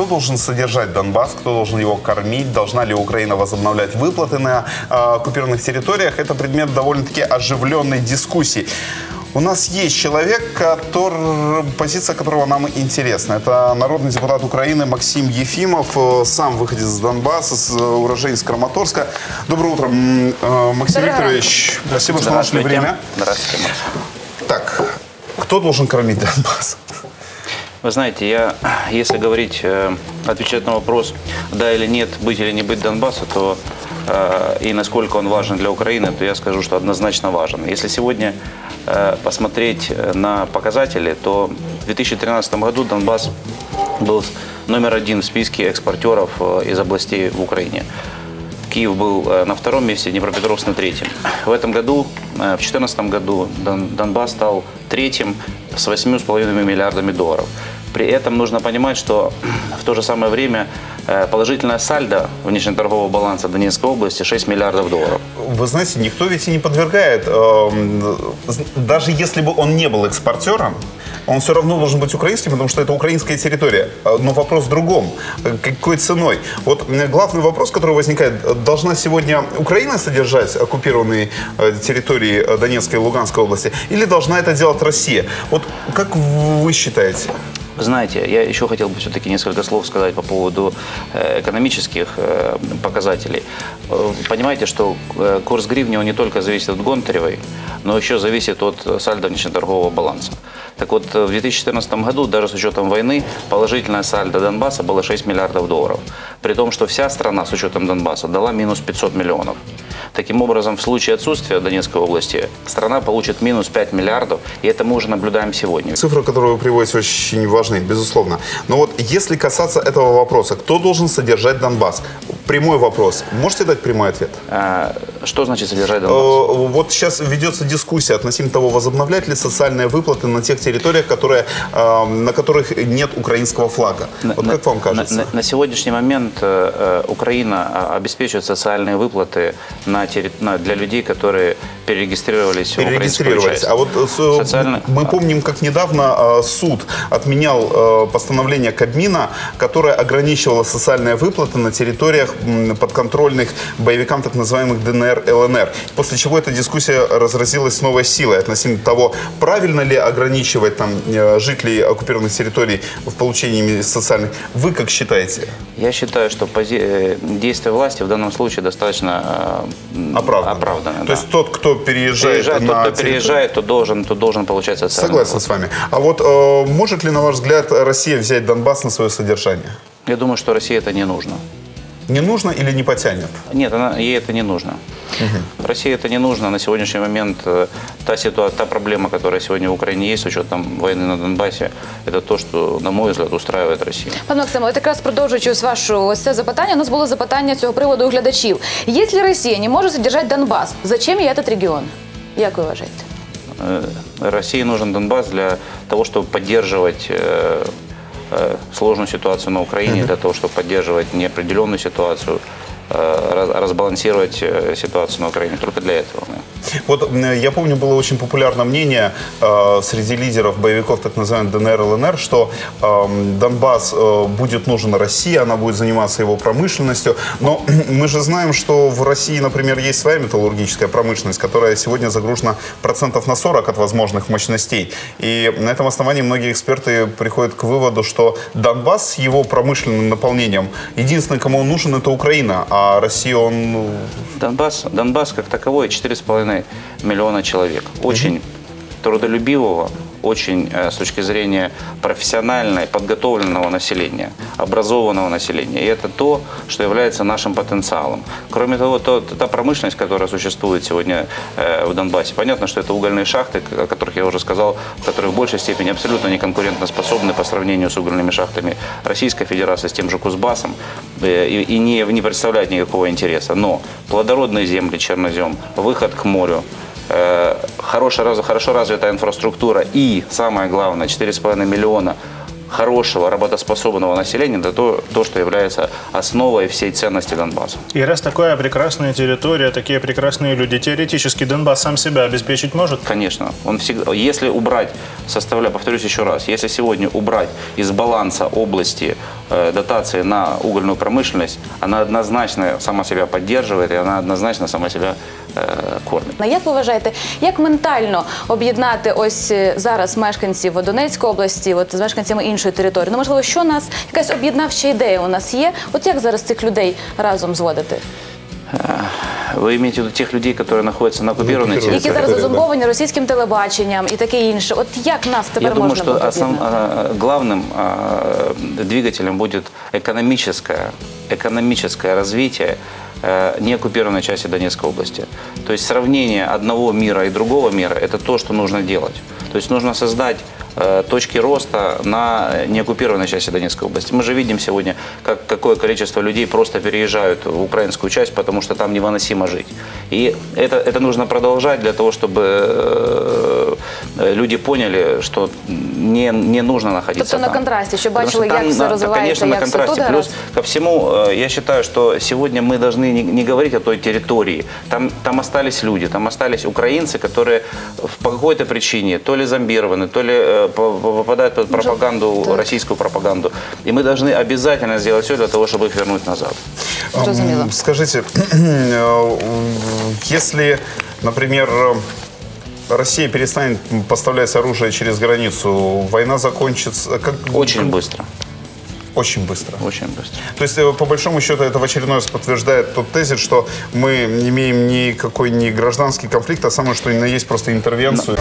кто должен содержать Донбасс, кто должен его кормить, должна ли Украина возобновлять выплаты на э, оккупированных территориях, это предмет довольно-таки оживленной дискуссии. У нас есть человек, который, позиция которого нам интересна. Это народный депутат Украины Максим Ефимов, э, сам выходец из Донбасса, с- э, уроженец Краматорска. Доброе утро, э, Максим Доброе Викторович. Спасибо, что нашли время. Здравствуйте, Макс. Так, кто должен кормить Донбасс? Вы знаете, я, если говорить, э, отвечать на вопрос, да или нет, быть или не быть Донбасса, то э, и насколько он важен для Украины, то я скажу, что однозначно важен. Если сегодня э, посмотреть на показатели, то в 2013 году Донбасс был номер один в списке экспортеров из областей в Украине. Киев был на втором месте, Днепропетровск на третьем. В этом году, в 2014 году, Дон- Донбасс стал третьим с 8,5 миллиардами долларов. При этом нужно понимать, что в то же самое время э, положительная сальдо внешнеторгового баланса Донецкой области 6 миллиардов долларов. Вы знаете, никто ведь и не подвергает, эм, даже если бы он не был экспортером, он все равно должен быть украинским, потому что это украинская территория. Но вопрос в другом. Какой ценой? Вот главный вопрос, который возникает, должна сегодня Украина содержать оккупированные э, территории э, Донецкой и Луганской области, или должна это делать Россия? Вот как вы считаете? Знаете, я еще хотел бы все-таки несколько слов сказать по поводу э, экономических показателей. Понимаете, что курс гривни он не только зависит от Гонтаревой, но еще зависит от сальдо внешнеторгового баланса. Так вот, в 2014 году, даже с учетом войны, положительная сальдо Донбасса была 6 миллиардов долларов. При том, что вся страна с учетом Донбасса дала минус 500 миллионов. Таким образом, в случае отсутствия Донецкой области, страна получит минус 5 миллиардов, и это мы уже наблюдаем сегодня. Цифры, которые вы приводите, очень важны, безусловно. Но вот если касаться этого вопроса, кто должен содержать Донбасс? Прямой вопрос. Можете дать прямой ответ? А, Что значит содержать Э, Донбасс? Вот сейчас ведется дискуссия относительно того, возобновлять ли социальные выплаты на тех территориях, которые, э, на которых нет украинского флага. Вот На- как вам на- кажется? На, на сегодняшний момент э, э, Украина а, обеспечивает социальные выплаты на терри- на- для людей, которые перерегистрировались перерегистрировались. А вот э, с- Социально- мы помним, как недавно э, суд отменял э, постановление Кабмина, которое ограничивало социальные выплаты на территориях подконтрольных боевикам так называемых ДНР, ЛНР. После чего эта дискуссия разразилась с новой силой относительно того, правильно ли ограничивать там э, жителей оккупированных территорий в получении социальных. Вы как считаете? Я считаю, что пози- э, действия власти в данном случае достаточно Оправдано. оправданы, То да. есть тот, кто переезжает, Переезжает, на тот, кто территорию- переезжает, то должен, то должен получать социальные Согласен выплаты. с вами. А вот э, может ли, на ваш взгляд, Россия взять Донбасс на свое содержание? Я думаю, что России это не нужно. Не нужно или не потянет? Нет, она, ей это не нужно. России это не нужно. На сегодняшний момент э, та ситуация, та проблема, которая сегодня в Украине есть, с учетом войны на Донбассе, это то, что, на мой взгляд, устраивает Россию. Пане Максиме, от якраз продовжуючи ось ваше ось це запитання, у нас було запитання цього приводу у глядачів. Якщо Росія не може содержать Донбас, зачем ей этот регион? Як ви вважаєте? Э, России нужен Донбасс для того, чтобы поддерживать э, э, сложную ситуацию на Украине, для того, чтобы поддерживать неопределенную ситуацию, э, раз- разбалансировать э, ситуацию на Украине. Только для этого. Вот м, я помню, было очень популярное мнение э, среди лидеров боевиков так называемых ДНР, ЛНР, что эм, Донбасс э, будет нужен России, она будет заниматься его промышленностью. Но мы же знаем, что в России, например, есть своя металлургическая промышленность, которая сегодня загружена процентов на 40 от возможных мощностей. И на этом основании многие эксперты приходят к выводу, что Донбасс с его промышленным наполнением, единственный, кому он нужен, это Украина, а Россия, он ну, Донбасс, Донбасс как таковой 4,5 миллиона человек. Очень трудолюбивого, очень э, с точки зрения профессиональной, подготовленного населения, образованного населения. И это то, что является нашим потенциалом. Кроме того, то, та промышленность, которая существует сегодня э, в Донбассе, понятно, что это угольные шахты, о которых я уже сказал, которые в большей степени абсолютно не конкурентоспособны по сравнению с угольными шахтами Российской Федерации, с тем же Кузбассом, э, и, и не, не представляют никакого интереса. Но плодородные земли, чернозем, выход к морю, хорошая, хорошо развитая инфраструктура и, самое главное, 4,5 миллиона хорошего, работоспособного населения, это то, то, что является основой всей ценности Донбасса. И раз такая прекрасная территория, такие прекрасные люди, теоретически Донбасс сам себя обеспечить может? Конечно. Он всегда, если убрать, составляя, повторюсь еще раз, если сегодня убрать из баланса области э, дотации на угольную промышленность, она однозначно сама себя поддерживает, и она однозначно сама себя э, кормит. На як ви вважаєте, як ментально об'єднати ось е, зараз мешканців Донецької області, от з мешканцями іншої території? Ну можливо, що нас якась об'єднавча ідея у нас є? От як зараз цих людей разом зводити? Вы имеете в виду тех людей, которые находятся на оккупированной оккупированной Які территории? зараз територія, да. зазомбовані російським телебаченням і таке інше? От як нас тепер Я думаю, можна что буде основ- об'єднати? а, главным а, двигателем будет экономическое, экономическое развитие э, неоккупированной части Донецкой области. То есть сравнение одного мира и другого мира – это то, что нужно делать. То есть нужно создать э, точки роста на неоккупированной части Донецкой области. Мы же видим сегодня, как, какое количество людей просто переезжают в украинскую часть, потому что там невыносимо жить. И это, это нужно продолжать для того, чтобы э, э, люди поняли, что не, не нужно находиться Тобто на там. контрасті, щоб Потому бачили, что там, як все на- розвивається, Конечно, на як все тут контрасте. Плюс гаразд. ко всему, э, я считаю, что сегодня мы должны не, не говорить о той территории. Там, там остались люди, там остались украинцы, которые в- по какой-то причине то ли зомбированы, то ли э, по- по- попадают под пропаганду, так. российскую пропаганду. И мы должны обязательно сделать все для того, чтобы их вернуть назад. Зрозуміло. Ам, Скажите, э, если, например, э, Россия перестанет поставлять оружие через границу, война закончится как, Очень быстро. очень быстро. Очень быстро. То есть, э, по большому счету, это в очередной раз подтверждает тот тезис, что мы не имеем никакой не гражданский конфликт, а самое что ни на есть просто интервенцию.